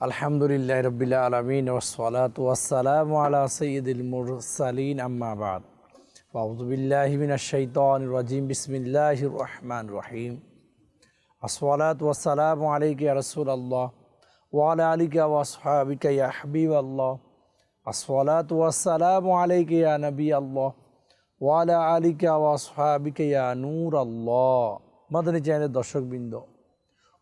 আলহামদুলিল্লাহ রবিল্লা আলমিন ওসলাত ওয়াসালাম আলা সঈদুল মুরসালিন আম্মাবাদ ফাউজবিল্লাহিমিন শৈতান রাজিম। বিসমিল্লাহ রহমান রহিম। আসসালাত ওয়াসালাম আলাইকা রসুল আল্লাহ ওয়ালা আলিকা ওয়াসহাবিকা ইয়া হাবিব আল্লাহ আসসালাত ওয়াসালাম আলাইকা ইয়া নবী আল্লাহ ওয়ালা আলিকা ওয়াসহাবিকা ইয়া নূর আল্লাহ মাদানী চ্যানেলের দর্শকবৃন্দ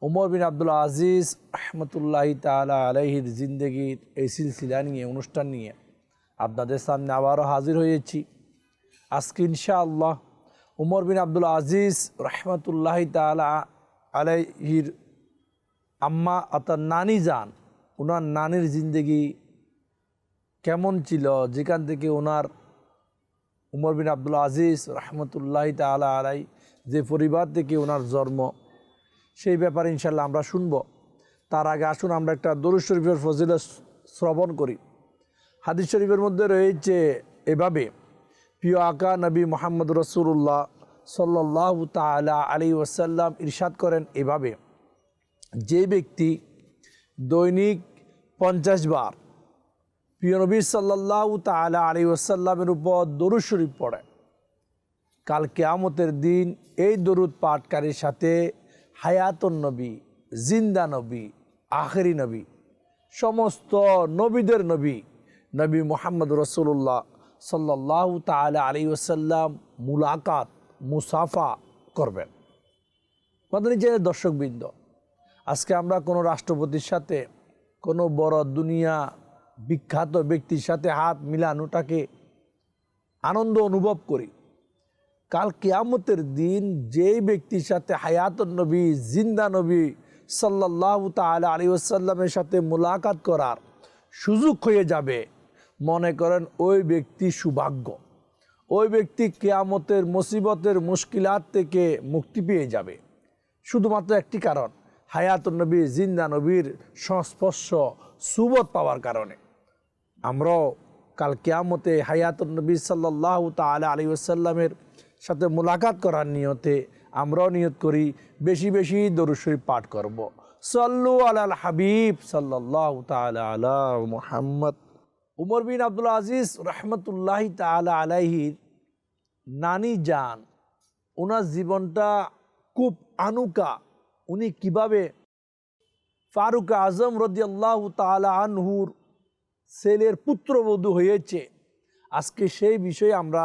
ওমর বিন আব্দুল আজিজ আহমতুল্লাহি তালা আলহির জিন্দগির এই সিলসিলা নিয়ে, অনুষ্ঠান নিয়ে আপনাদের সামনে আবারও হাজির হয়েছি। আজকে ইনশাআল্লাহ উমর বিন আব্দুল আজিজ রহমতুল্লাহি তালা আলাইহির আম্মা অর্থাৎ নানি যান ওনার নানির জিন্দগি কেমন ছিল? যেখান থেকে ওনার উমর বিন আব্দুল আজিজ রহমতুল্লাহি তালা আলাই যে পরিবার থেকে ওনার জন্ম সেই ব্যাপারে ইনশাল্লাহ আমরা শুনব। তার আগে আসুন, আমরা একটা দরুদ শরীফের ফজিলত শ্রবণ করি। হাদিস শরীফের মধ্যে রয়েছে এভাবে, প্রিয় আকা নবী মোহাম্মদ রসুল্লাহ সাল্লাহ তালা আলী ওসাল্লাম ইরশাদ করেন এভাবে, যে ব্যক্তি দৈনিক পঞ্চাশ বার প্রিয় নবী সাল্লাহ তালা আলী ওসাল্লামের উপর দরুদ শরীফ পড়ে, কাল কেয়ামতের দিন এই দরুদ পাঠকারীর সাথে হায়াতন নবী, জিন্দা নবী, আখেরি নবী, সমস্ত নবীদের নবী নবী মোহাম্মদ রসুল্লাহ সাল্লাহ তালা আলী ওসাল্লাম মুলাকাত, মুসাফা করবেন। মাদানী যে দর্শকবৃন্দ, আজকে আমরা কোনো রাষ্ট্রপতির সাথে, কোনো বড় দুনিয়া বিখ্যাত ব্যক্তির সাথে হাত মিলানোটাকে আনন্দ অনুভব করি। কাল কেয়ামতের দিন যেই ব্যক্তির সাথে হায়াত নবী, জিন্দা নবী সাল্লাহ তালা আলী আসাল্লামের সাথে মোলাকাত করার সুযোগ হয়ে যাবে, মনে করেন ওই ব্যক্তি সৌভাগ্য। ওই ব্যক্তি কেয়ামতের মুসিবতের মুশকিলাত থেকে মুক্তি পেয়ে যাবে। শুধুমাত্র একটি কারণ হায়াত নবী, জিন্দা নবীর সংস্পর্শ, সুবত পাওয়ার কারণে। আমরাও কাল কেয়ামতে হায়াত নবী সাল্লাহ তালা আলী আসাল্লামের সাথে মোলাকাত করার নিয়তে আমরাও নিয়ত করি, বেশি বেশি দরুশরীফ পাঠ করব। সল্লু আলাল হাবিব সাল্লাহ তালা আলা মোহাম্মদ উমর বিন আব্দুল আজিজ রহমতুল্লাহ তালা আলাইহির নানি যান ওনার জীবনটা খুব আনুকা উনি কীভাবে ফারুক আজম রদিয়াল্লাহ তালা আনহুর ছেলের পুত্রবধূ হয়েছে, আজকে সেই বিষয়ে আমরা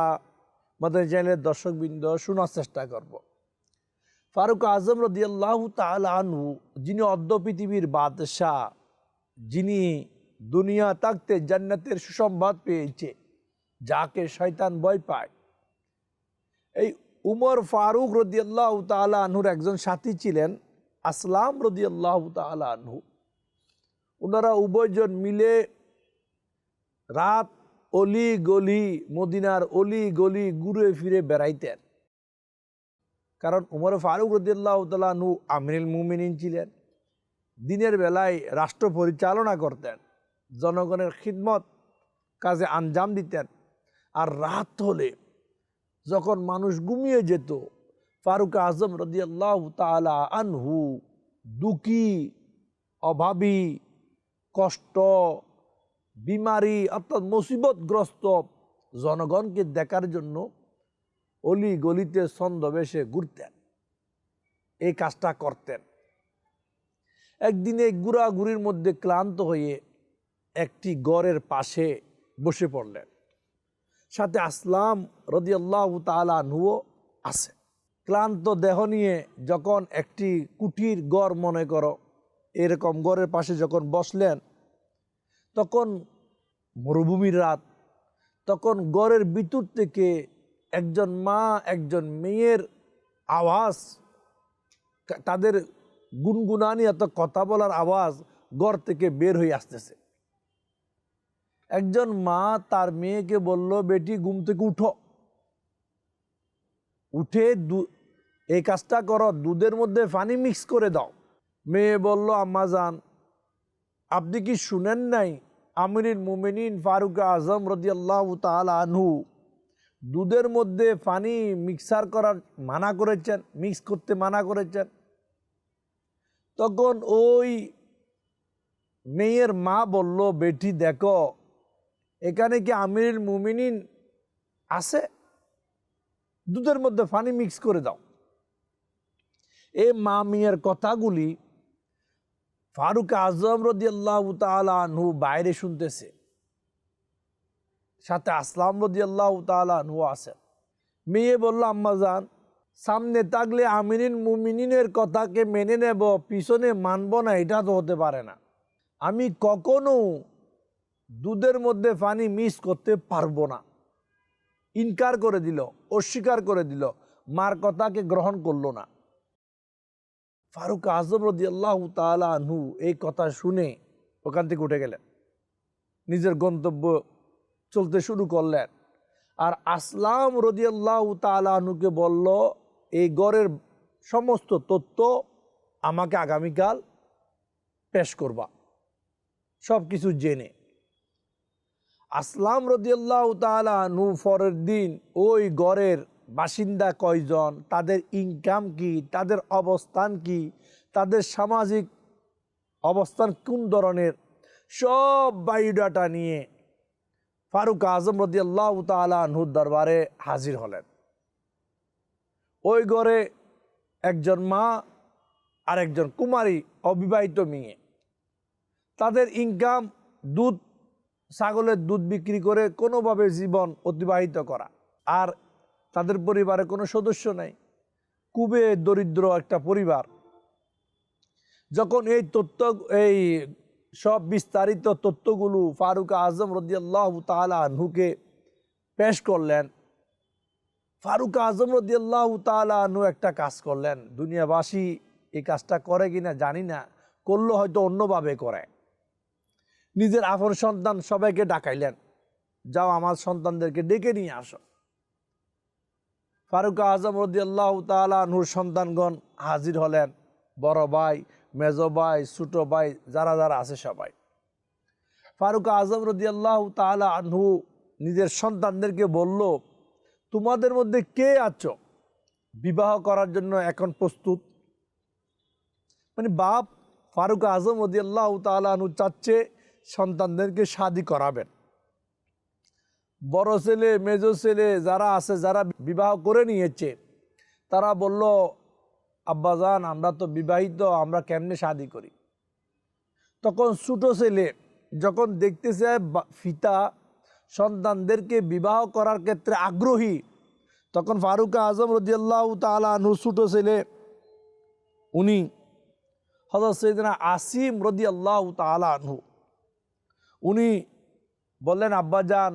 মাদানী চ্যানেলের দর্শকবৃন্দ শোনার চেষ্টা করব। ফারুক আজম রদিয়াল্লাহ তাল আনহু, যিনি অর্ধ পৃথিবীর বাদশাহ, যিনি দুনিয়া তাকতে জান্নাতের সুসংবাদ পেয়েছে, যাকে শয়তান ভয় পায়। এই উমর ফারুক রদিয়াল্লাহ তালা আনহুর একজন সাথী ছিলেন আসলাম রদিয়াল্লাহ তালা আনহু। ওনারা উভয়জন মিলে রাত অলি গলি, মদিনার অলি গলি ঘুরে ফিরে বেড়াইতেন। কারণ উমর ফারুক রদিল্লাহ তালু আমিনুল মুমিনিন ছিলেন। দিনের বেলায় রাষ্ট্র পরিচালনা করতেন, জনগণের খিদমত কাজে আঞ্জাম দিতেন। আর রাত হলে যখন মানুষ ঘুমিয়ে যেত, ফারুক আজম রদিয়াল্লাহ তালা আনহু দুঃখী, অভাবী, কষ্ট বিমারি অর্থাৎ মুসিবতগ্রস্ত জনগণকে দেখার জন্য অলি গলিতে ছন্দবেশে ঘুরতেন। এই কাজটা করতেন। একদিনে ঘুরাঘুরির মধ্যে ক্লান্ত হয়ে একটি গড়ের পাশে বসে পড়লেন। সাথে আসলাম রদিয়াল্লাহ তালা নুও আছে। ক্লান্ত দেহ নিয়ে যখন একটি কুটির গড় মনে করো, এরকম গড়ের পাশে যখন বসলেন, তখন মরুভূমির রাত। তখন গড়ের ভিতর থেকে একজন মা, একজন মেয়ের আওয়াজ তাদের গুনগুনানি এত কথা বলার আওয়াজ গড় থেকে বের হয়ে আসতেছে। একজন মা তার মেয়েকে বলল, বেটি, ঘুম থেকে উঠো। উঠে দু, এই কাজটা করো, দুধের মধ্যে পানি মিক্স করে দাও। মেয়ে বলল, আম্মা যান, আপনি কি শুনেন নাই আমিরিন মুমিনিন ফারুক আজম রদিয়াল্লাহ আনহু দুধের মধ্যে পানি মিক্সার করার মানা করেছেন, মিক্স করতে মানা করেছেন। তখন ওই মেয়ের মা বলল, বেটি, দেখো, এখানে কি আমিরুল মুমিনিন আছে? দুধের মধ্যে পানি মিক্স করে দাও। এই মা মেয়ের কথাগুলি ফারুক আজম রদি আল্লাহ তালু বাইরে শুনতেছে। সাথে আসলাম রদি আল্লাহ তালু আছে মেয়ে বলল, আম্মা যান সামনে থাকলে আমিনিন মুমিনিনের কথাকে মেনে নেব, পিছনে মানব না, এটা তো হতে পারে না। আমি কখনো দুধের মধ্যে পানি মিস করতে পারব না। ইনকার করে দিল, অস্বীকার করে দিল, মার কথাকে গ্রহণ করল না। ফারুক আজম রদি আল্লাহ তালু এই কথা শুনে ওখান থেকে উঠে গেলেন। নিজের গন্তব্য চলতে শুরু করলেন। আর আসলাম রদি আল্লাহ তালুকে বলল, এই গড়ের সমস্ত তথ্য আমাকে আগামীকাল পেশ করবা। সব কিছু জেনে। আসলাম রদিয়াল্লাহ তালু ফরের দিন ওই গড়ের বাসিন্দা কয়জন, তাদের ইনকাম কি, তাদের অবস্থান কি, তাদের সামাজিক অবস্থান কোন ধরনের, সব বায়োডাটা নিয়ে ফারুক আজম রদিয়াল্লাহ তালুর দরবারে হাজির হলেন। ওই ঘরে একজন মা আর একজন কুমারী অবিবাহিত মেয়ে। তাদের ইনকাম দুধ, ছাগলের দুধ বিক্রি করে কোনোভাবে জীবন অতিবাহিত করা। আর তাদের পরিবারে কোনো সদস্য নেই। খুবই দরিদ্র একটা পরিবার। যখন এই তথ্য এই সব বিস্তারিত তথ্যগুলো ফারুক আজম রদিয়াল্লাহ তালা আনহুকে পেশ করলেন, ফারুক আজম রদিয়াল্লাহ তালা আনহু একটা কাজ করলেন। দুনিয়াবাসী এই কাজটা করে কিনা জানি না, করল হয়তো অন্যভাবে করে। নিজের আপন সন্তান সবাইকে ডাকাইলেন। যাও আমার সন্তানদেরকে ডেকে নিয়ে আসো। ফারুক আজম রদি আল্লাহ তালুর সন্তানগণ হাজির হলেন। বড় ভাই, মেজ ভাই, ছোটো ভাই, যারা যারা আছে সবাই। ফারুক আজম রদি আল্লাহ তালা আনহু নিজের সন্তানদেরকে বলল, তোমাদের মধ্যে কে আছো? বিবাহ করার জন্য এখন প্রস্তুত? মানে বাপ ফারুক আজম রদি আল্লাহ তালু চাচ্ছে সন্তানদেরকে শাদি করাবেন। বড় ছেলে, মেজ ছেলে যারা আছে, যারা বিবাহ করে নিয়েছে, তারা বলল আব্বাজান আমরা তো বিবাহিত, আমরা কেমনে শাদি করি? তখন ছোটো ছেলে যখন দেখতেছে ফিতা সন্তানদেরকে বিবাহ করার ক্ষেত্রে আগ্রহী, তখন ফারুক আজম রদিয়াল্লাহ তালু ছোটো ছেলে, উনি হজরত সৈদিনা আসিম রদি আল্লাহ তালু উনি বললেন আব্বাজান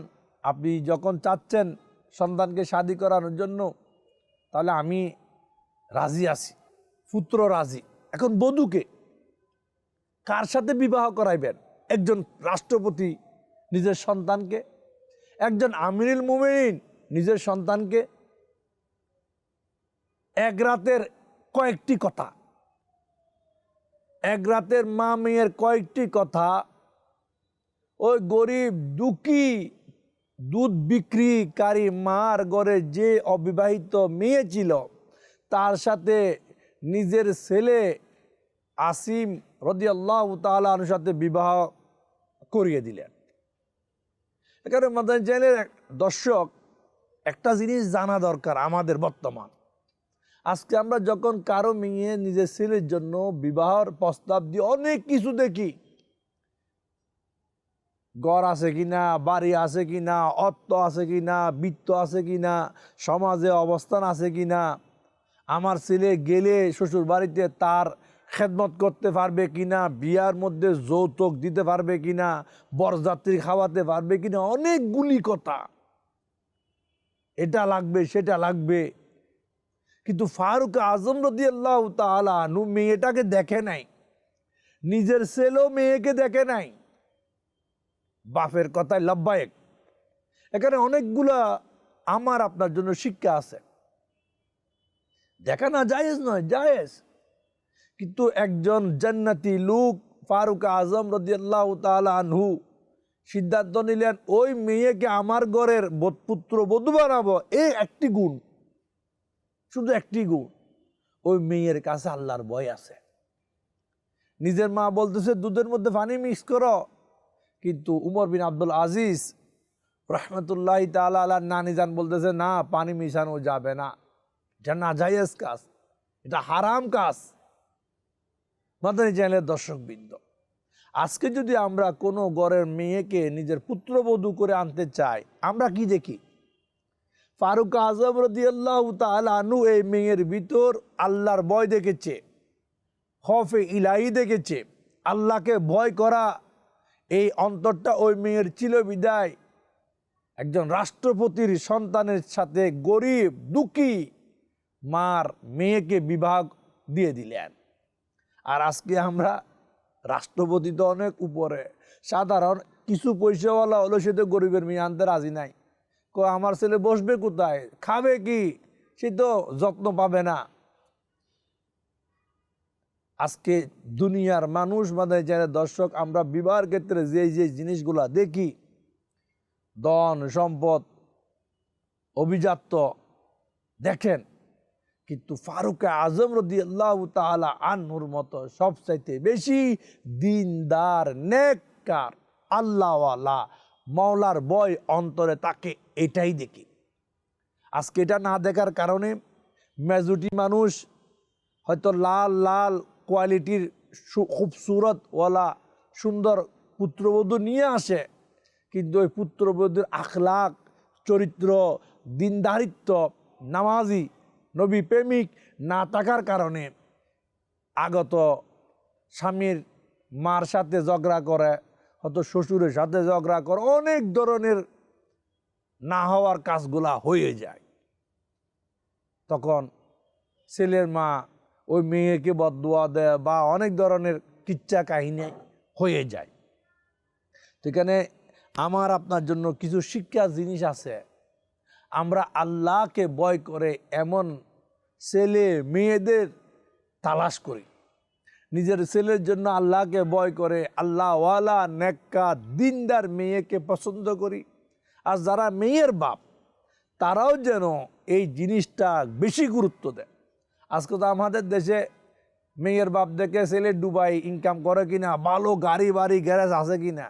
আপনি যখন চাচ্ছেন সন্তানকে শাদি করানোর জন্য, তাহলে আমি রাজি আছি, পুত্র রাজি। এখন বধূকে কার সাথে বিবাহ করাইবেন? একজন রাষ্ট্রপতি নিজের সন্তানকে, একজন আমিরুল মুমিন নিজের সন্তানকে। এক রাতের কয়েকটি কথা, এক রাতের মা মেয়ের কয়েকটি কথা, ওই গরিব, দুঃখী দুধ বিক্রিকারী মার ঘরে যে অবিবাহিত মেয়ে ছিল, তার সাথে নিজের ছেলে আসিম রদিয়াল্লাহ তালার সাথে বিবাহ করিয়ে দিলেন। এখানে মাদান চ্যানেলের দর্শক, একটা জিনিস জানা দরকার আমাদের বর্তমান। আজকে আমরা যখন কারও মেয়ে নিজের ছেলের জন্য বিবাহর প্রস্তাব দিয়ে অনেক কিছু দেখি ঘর আছে কি না, বাড়ি আছে কি না, অর্থ আছে কি না, বৃত্ত আছে কি না, সমাজে অবস্থান আছে কি না, আমার ছেলে গেলে শ্বশুর বাড়িতে তার খেদমত করতে পারবে কি না, বিয়ার মধ্যে যৌতুক দিতে পারবে কি না, বরযাত্রী খাওয়াতে পারবে কি না, অনেকগুলি কথা। এটা লাগবে, সেটা লাগবে। কিন্তু ফারুক আজম রদি আল্লাহ তালা নু মেয়েটাকে দেখে নাই। নিজের ছেলেও মেয়েকে দেখে নাই। বাপের কথায় লব্বায়েক এখানে অনেকগুলা আমার আপনার জন্য শিক্ষা আছে। দেখা না জায়েজ নয়, জায়েজ। কিন্তু একজন জান্নাতি লোক, ফারুক আজম রদিয়াল্লাহ আনহু সিদ্ধান্ত নিলেন, ওই মেয়েকে আমার ঘরের পুত্র বধূ বানাবো। এই একটি গুণ। শুধু একটি গুণ। ওই মেয়ের কাছে আল্লাহর ভয় আছে। নিজের মা বলতেছে, দুধের মধ্যে পানি মিক্স করো। কিন্তু উমর বিন আব্দুল আজিজ রহমতুল্লাহ তালা আল্লাহ নানি যান বলতেছে, না, পানি মিশানো যাবে না। এটা না জায়েজ কাজ, এটা হারাম কাজ। মাদানী চ্যানেলের দর্শকবৃন্দ, আজকে যদি আমরা কোনো ঘরের মেয়েকে নিজের পুত্রবধূ করে আনতে চাই, আমরা কি দেখি? ফারুক আজম রদি আল্লাহ তালু এই মেয়ের ভিতর আল্লাহর ভয় দেখেছে হফে ইলাই দেখেছে, আল্লাহকে ভয় করা এই অন্তরটা ওই মেয়ের ছিল বিদায় একজন রাষ্ট্রপতির সন্তানের সাথে গরিব, দুঃখী মার মেয়েকে বিভাগ দিয়ে দিলেন। আর আজকে আমরা রাষ্ট্রপতি তো অনেক উপরে, সাধারণ কিছু পয়সাওয়ালা হলো সে তো গরিবের মেয়ে আনতে রাজি নাই। কো আমার ছেলে বসবে কোথায়? খাবে কি? সে তো যত্ন পাবে না। আজকে দুনিয়ার মানুষ মানে যারা দর্শক, আমরা বিবাহের ক্ষেত্রে যে যে জিনিসগুলা দেখি, ধন, সম্পদ, অভিজাত্য, দেখেন, কিন্তু ফারুক আজম রদি আল্লাহ তালা আনহুর মতো সবচাইতে বেশি দিনদার, নেককার, আল্লাহওয়ালা মাওলার বয় অন্তরে তাকে এটাই দেখি। আজকে এটা না দেখার কারণে মেজরিটি মানুষ হয়তো লাল লাল কোয়ালিটির সু- খুবসুরতওয়ালা সুন্দর পুত্রবধূ নিয়ে আসে। কিন্তু ওই পুত্রবধূর আখলাক চরিত্র, দিনদারিত্ব, নামাজি নবী প্রেমিক না থাকার কারণে আগত স্বামীর মার সাথে ঝগড়া করে, হয়তো শ্বশুরের সাথে ঝগড়া করে, অনেক ধরনের না হওয়ার কাজগুলা হয়ে যায়। তখন ছেলের মা ওই মেয়েকে বদুয়া দেয় বা অনেক ধরনের কিচ্ছা কাহিনী হয়ে যায়। তো এখানে আমার আপনার জন্য কিছু শিক্ষা জিনিস আছে। আমরা আল্লাহকে ভয় করে এমন ছেলে মেয়েদের তালাশ করি। নিজের ছেলের জন্য আল্লাহকে ভয় করে আল্লাহওয়ালা নেককা দিনদার মেয়েকে পছন্দ করি। আর যারা মেয়ের বাপ, তারাও যেন এই জিনিসটা বেশি গুরুত্ব দেয়। আজকে তো আমাদের দেশে মেয়ের বাপ দেখে ছেলে ডুবাই ইনকাম করে কিনা, ভালো গাড়ি বাড়ি গ্যারেজ আছে কিনা?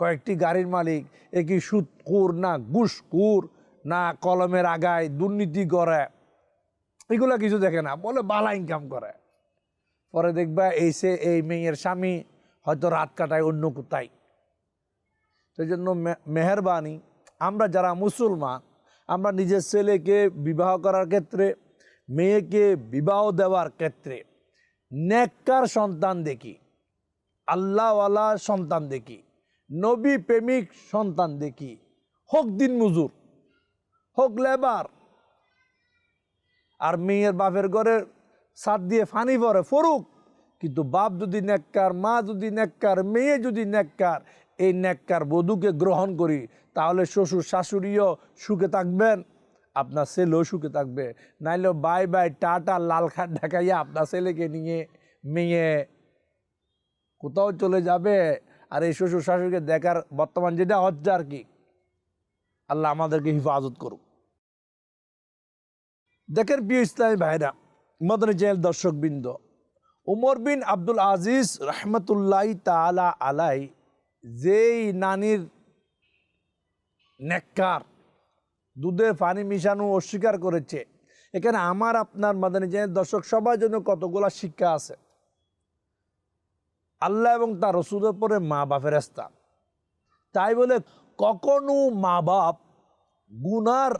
কয়েকটি গাড়ির মালিক, এ কি সুদকুর না ঘুষকুর না কলমের আগায় দুর্নীতি করে? এগুলো কিছু দেখে না, বলে বালা ইনকাম করে। পরে দেখবা এই সে, এই মেয়ের স্বামী হয়তো রাত কাটায় অন্য কোথায়। সেই জন্য মেহেরবানি, আমরা যারা মুসলমান, আমরা নিজের ছেলেকে বিবাহ করার ক্ষেত্রে মেয়েকে বিবাহ দেওয়ার ক্ষেত্রে নেককার সন্তান দেখি, আল্লাহওয়ালা সন্তান দেখি নবী প্রেমিক সন্তান দেখি, হোক দিন মজুর, হোক লেবার। আর মেয়ের বাপের ঘরের সাত দিয়ে ফানি পরে ফরুক কিন্তু বাপ যদি নেককার মা যদি নেককার মেয়ে যদি নেককার এই নেককার বধূকে গ্রহণ করি, তাহলে শ্বশুর শাশুড়িও সুখে থাকবেন। আপনার ছেলেও সুখে থাকবে। নাইলে বাই বাই টাটা, লাল খাট ঢাকাইয়া আপনার ছেলেকে নিয়ে মেয়ে কোথাও চলে যাবে। আর এই শ্বশুর শাশুড়িকে দেখার বর্তমান যেটা হচ্ছে আর কি, আল্লাহ আমাদেরকে হিফাজত করুক। দেখেন প্রিয় ইসলামী ভাইরা, মদনী জেল দর্শকবৃন্দ, উমর বিন আব্দুল আজিজ রহমতুল্লাহ তালা আলাই যেই নানির নেককার দুধে পানি মিশানো অস্বীকার করেছে। এখানে আমার, আপনার, মাদানী জেনের দর্শক সবার জন্য কতগুলা শিক্ষা আছে। আল্লাহ এবং তার রসুদের পরে মা বাপের স্থান তাই বলে কখনো মা বাপ গুনার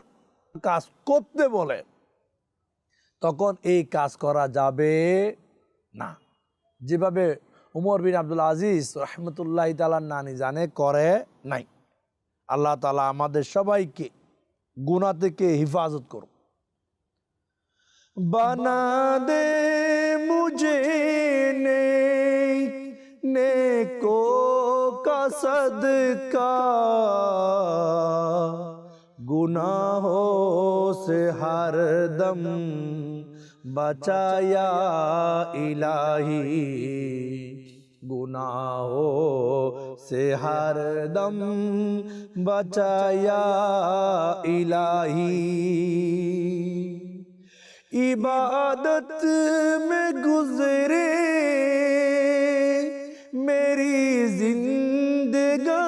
কাজ করতে বলে, তখন এই কাজ করা যাবে না। যেভাবে উমর বিন আব্দুল আজিজ রহমতুল্লাহ তালার নানি জানে, করে নাই। আল্লাহ তালা আমাদের সবাইকে گناہ کے حفاظت کرو۔ بنا دے مجھے نیک نیکو کا صدقہ۔ گناہوں سے ہر دم بچایا الہی۔ गुनाहों से हर दम बचाया इलाही इबादत में गुजरे मेरी जिंदगानी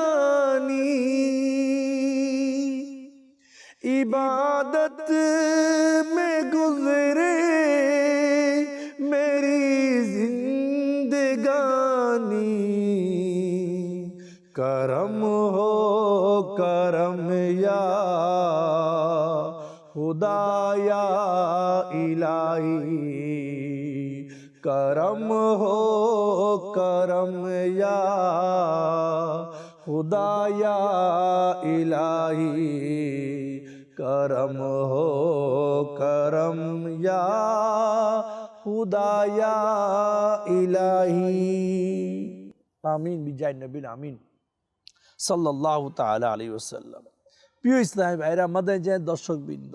इबादत में गुजरे करम या खुदाया इलाही। करम हो, करम या खुदाया इलाही। करम हो, करम या खुदाया इलाही। आमीन बिजाय नबीन आमीन সাল্লাহ তালা আলী ওসাল্লাম প্রিয় ইসলাম ভাইরা, আমাদের যে দর্শকবৃন্দ,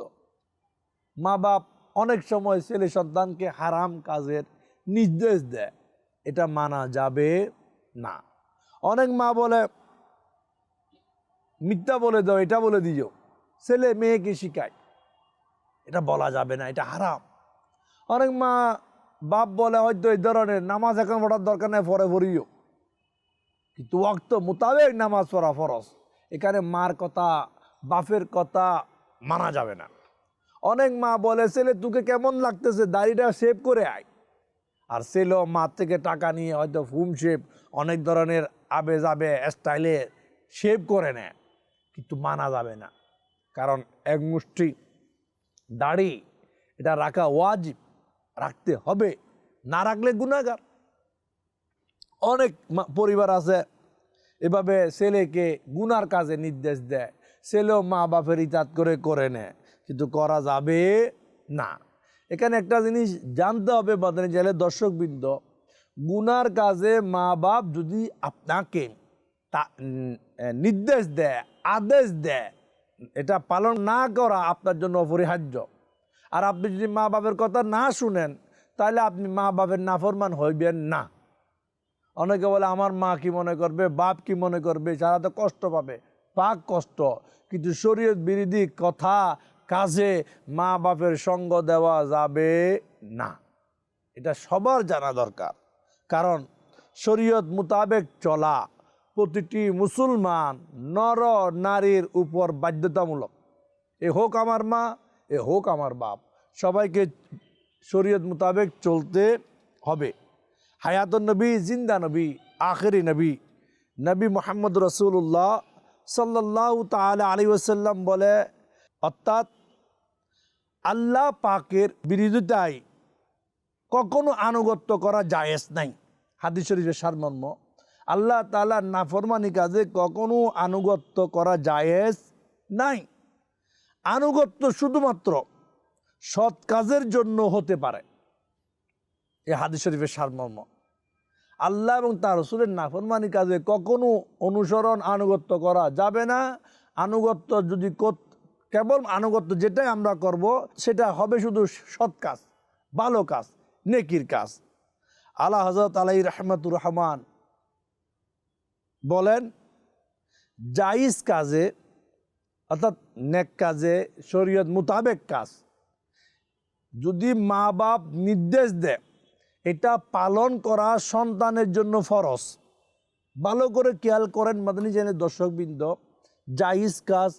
মা বাপ অনেক সময় ছেলে সন্তানকে হারাম কাজের নির্দেশ দেয়। এটা মানা যাবে না। অনেক মা বলে, মিথ্যা বলে দাও, এটা বলে দিও। ছেলে মেয়েকে শিখায়। এটা বলা যাবে না, এটা হারাম। অনেক মা বাপ বলে, হয়তো এই ধরনের নামাজ এখন পড়ার দরকার নেই, পরে পড়িও। কিন্তু ওয়াক্ত মোতাবেক নামাজ পড়া ফরজ। এখানে মার কথা, বাপের কথা মানা যাবে না। অনেক মা বলে, ছেলে, তোকে কেমন লাগতেছে? দাড়িটা সেভ করে আয়। আর ছেলেও মার থেকে টাকা নিয়ে হয়তো ফুম শেপ অনেক ধরনের আবে যাবে স্টাইলে শেভ করে নেয়। কিন্তু মানা যাবে না। কারণ এক মুষ্টি দাড়ি, এটা রাখা ওয়াজিব। রাখতে হবে। না রাখলে গুণাগার অনেক পরিবার আছে, এভাবে ছেলেকে গুনার কাজে নির্দেশ দেয়। ছেলেও মা বাপের ইতাত করে করে নেয়, কিন্তু করা যাবে না। এখানে একটা জিনিস জানতে হবে বাদনী জেলের দর্শকবৃন্দ, গুনার কাজে মা বাপ যদি আপনাকে তা নির্দেশ দেয়, আদেশ দেয়, এটা পালন না করা আপনার জন্য অপরিহার্য। আর আপনি যদি মা বাপের কথা না শুনেন, তাহলে আপনি মা বাপের নাফরমান হইবেন না। অনেকে বলে, আমার মা কি মনে করবে? বাপ কি মনে করবে? যারা তো কষ্ট পাবে। পাক কষ্ট। কিন্তু শরীয়ত বিরোধী কথা কাজে মা বাপের সঙ্গ দেওয়া যাবে না। এটা সবার জানা দরকার। কারণ শরীয়ত মোতাবেক চলা প্রতিটি মুসলমান নর নারীর উপর বাধ্যতামূলক। এ হোক আমার মা, এ হোক আমার বাপ। সবাইকে শরীয়ত মোতাবেক চলতে হবে। হায়াতুন নবী, জিন্দা নবী, আখেরি নবী। নবী মোহাম্মদ রসুল্লাহ সাল্লাহ তালা আলী ওসাল্লাম বলে, অর্থাৎ আল্লাহ পাকের বিরোধিতায় কখনো আনুগত্য করা জায়েজ নাই। হাদিস শরীফের সারমর্ম, আল্লাহ তালার নাফরমানি কাজে কখনো আনুগত্য করা জায়েজ নাই। আনুগত্য শুধুমাত্র সৎ কাজের জন্য হতে পারে। এ হাদিস শরীফের সারমর্ম। আল্লাহ এবং তার রসুলের নাফরমানি কাজে কখনো অনুসরণ আনুগত্য করা যাবে না। আনুগত্য যদি কেবল আনুগত্য যেটাই আমরা করব, সেটা হবে শুধু সৎ কাজ, ভালো কাজ, নেকির কাজ। আল্লাহ হজরত আলাই রহমতুর রহমান বলেন জাইজ কাজে, অর্থাৎ নেক কাজে, শরীয়ত মোতাবেক কাজ। যদি মা বাপ নির্দেশ দেয় এটা পালন করা সন্তানের জন্য ফরজ। ভালো করে খেয়াল করেন মাদানী জেনের দর্শকবৃন্দ জাইজ কাজ,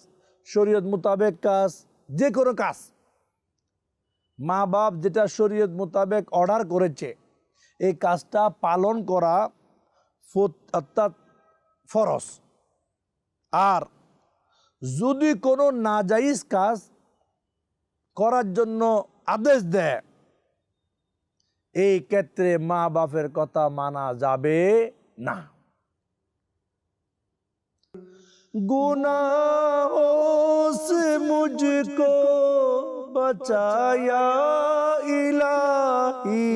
শরীয়ত মোতাবেক কাজ, যে কোনো কাজ। মা বাপ যেটা শরীয়ত মোতাবেক অর্ডার করেছে, এই কাজটা পালন করা অর্থাৎ ফরজ। আর যদি কোনো নাজাইজ কাজ করার জন্য আদেশ দেয় এই ক্ষেত্রে মা বাপের কথা মানা যাবে না। গুনা মুঝকো বচায়া ইলাহি।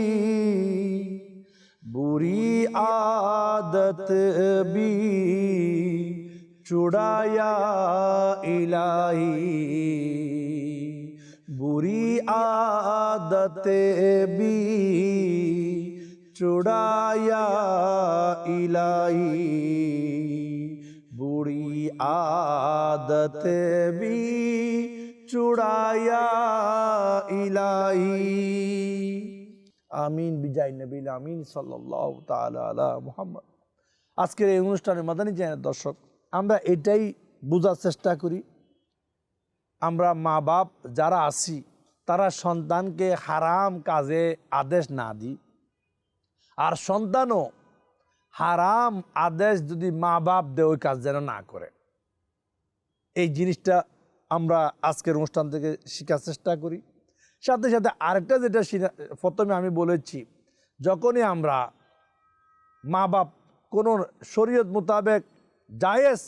বুড়ি আদত বি চুড়ায়া ইলাই बुरी आदत भी छुड़ाया इलाही बुरी आदत भी চুড়াইয়া ইলাহি আমিন বিজয় নবীল আমিন সাল্লাহ তাআলা আলা মুহাম্মদ আজকের এই অনুষ্ঠানে মাদানী চ্যানেল দর্শক আমরা এটাই বোঝার চেষ্টা করি আমরা মা বাপ যারা আছি, তারা সন্তানকে হারাম কাজে আদেশ না দিই। আর সন্তানও হারাম আদেশ যদি মা বাপ দেয়, ওই কাজ যেন না করে। এই জিনিসটা আমরা আজকের অনুষ্ঠান থেকে শেখার চেষ্টা করি। সাথে সাথে আরেকটা যেটা প্রথমে আমি বলেছি, যখনই আমরা মা বাপ কোনো শরীয়ত মোতাবেক জায়েজ,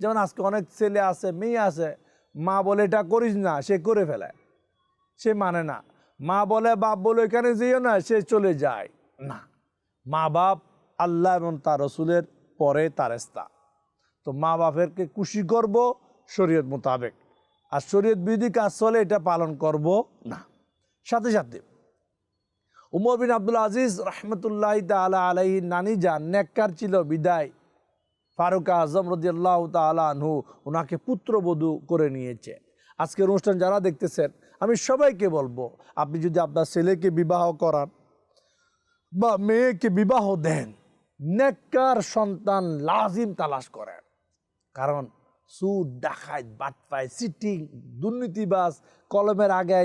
যেমন আজকে অনেক ছেলে আছে, মেয়ে আছে মা বলে, এটা করিস না। সে করে ফেলে। সে মানে না। মা বলে, বাপ বলে এখানে যেও না, সে চলে যায়। না। মা বাপ আল্লাহ এবং তার রসুলের পরে তার স্তা তো মা বাপেরকে খুশি করব শরীয়ত মোতাবেক। আর শরীয়ত বিধি কাজ চলে, এটা পালন করব না। সাথে সাথে উমর বিন আব্দুল আজিজ রহমতুল্লাহ তালা আলাইহি নানি যান নেককার ছিল বিদায় ফারুক আজম রদিয়াল্লাহ তালা আনহু ওনাকে পুত্রবধূ করে নিয়েছে। আজকের অনুষ্ঠান যারা দেখতেছেন, আমি সবাইকে বলব, আপনি যদি আপনার ছেলেকে বিবাহ করান বা মেয়েকে বিবাহ দেন, নেককার সন্তান লাজিম তালাশ করেন। কারণ সুদ, ডাকাত, বাটপাই সিটিং দুর্নীতিবাজ, কলমের আগে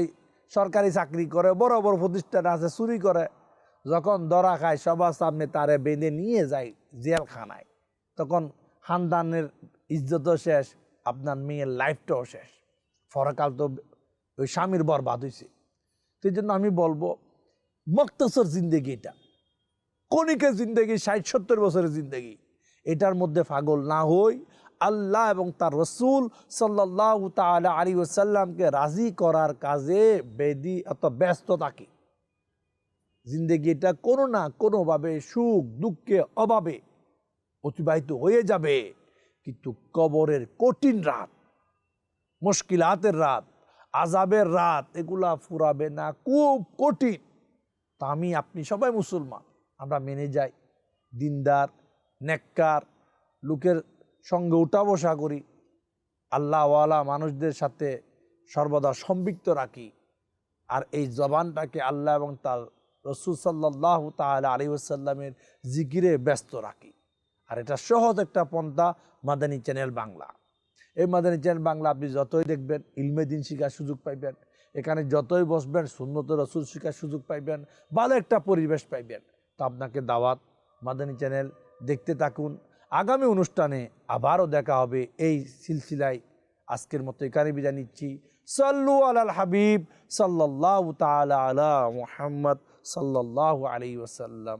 সরকারি চাকরি করে, বড় বড় প্রতিষ্ঠান আছে, চুরি করে, যখন ধরা খায়, সবার সামনে তারে বেঁধে নিয়ে যায় জেলখানায়। তখন খানদানের ইজ্জতও শেষ, আপনার মেয়ের লাইফটাও শেষ। ফরকাল তো ওই স্বামীর বরবাদ হয়েছে সেই জন্য আমি বলব, মক্তসর জিন্দেগি এটা। কণিকের জিন্দেগি, ষাট, সত্তর বছরের জিন্দেগি। এটার মধ্যে পাগল না হই, আল্লাহ এবং তার রসুল সাল্লাহ তালা আলী ওসাল্লামকে রাজি করার কাজে বেদি অত ব্যস্ত থাকি। জিন্দেগি এটা কোনো না কোনোভাবে সুখ, দুঃখে অভাবে অতিবাহিত হয়ে যাবে। কিন্তু কবরের কঠিন রাত, মুশকিলাতের রাত আজাবের রাত, এগুলা ফুরাবে না, খুব কঠিন। তা আমি, আপনি সবাই মুসলমান, আমরা মেনে যাই। দিনদার, নেককার, লোকের সঙ্গে উঠা বসা করি। আল্লাহওয়ালা মানুষদের সাথে সর্বদা সম্পৃক্ত রাখি। আর এই জবানটাকে আল্লাহ এবং তার রসুল সাল্লাহ তাহলে আলী আসাল্লামের জিকিরে ব্যস্ত রাখি। আর এটা সহজ একটা পন্থা মাদানী চ্যানেল বাংলা। এই মাদানী চ্যানেল বাংলা আপনি যতই দেখবেন, ইলমে দিন শিখার সুযোগ পাইবেন, এখানে যতই বসবেন, সুন্নত রসুল শিখার সুযোগ পাইবেন, ভালো একটা পরিবেশ পাইবেন। তো আপনাকে দাওয়াত, মাদানী চ্যানেল দেখতে থাকুন। আগামী অনুষ্ঠানে আবারও দেখা হবে এই সিলসিলায়। আজকের মতো এখানে বিদায় নিচ্ছি। সাল্লু আলাল হাবিব সাল্লাল্লাহু তাআলা আলা মুহাম্মদ সাল্লাল্লাহু আলাইহি ওয়াসাল্লাম।